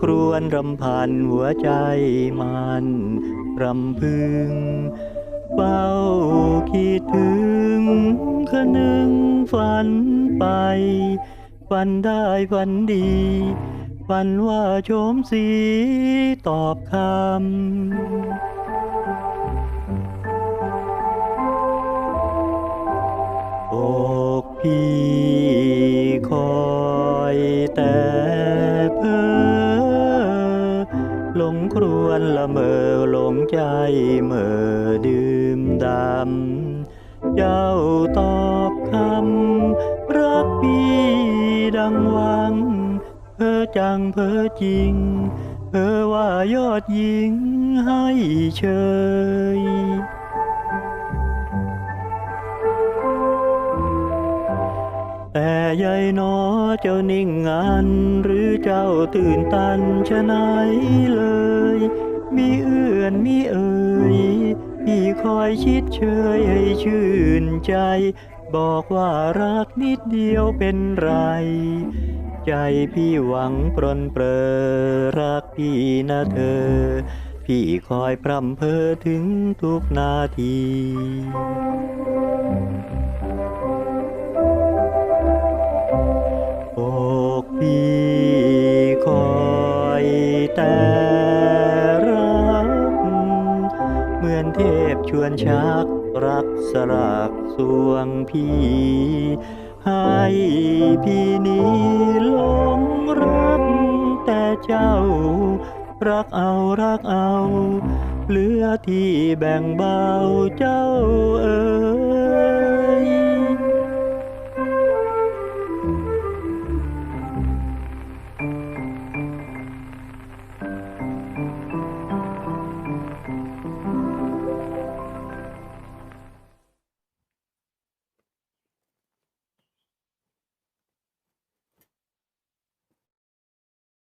ครวญรำพันหัวใจมันรำพึงเฝ้าคิดถึงคนึงฝันไป ฝันได้ฝันดี ฝันว่าโฉมสีตอบคำอกพี่คอยแต่ ครวญละเมอหลงใจเมื่อดื่มดำ เจ้าตอบคำ รักพี่ดังหวัง เพ้อจังเพ้อจริง เพ้อว่ายอดหญิงให้เชย แต่ยายหนอเจ้านิ่งงันหรือเจ้าตื่นตันชะไหนเลย มีเอื่อนมีเอ่ยพี่คอยชิดเชยให้ชื่นใจ บอกว่ารักนิดเดียวเป็นไร ใจพี่หวังปรนเปรอรักพี่นะเธอ พี่คอยพร่ำเพ้อถึงทุกนาที เหมือนเทพชวนชัก รักสลักสวงพี่ ให้พี่นี้หลงรัก แต่เจ้า รักเอารักเอา เหลือที่แบ่งเบาเจ้าเออ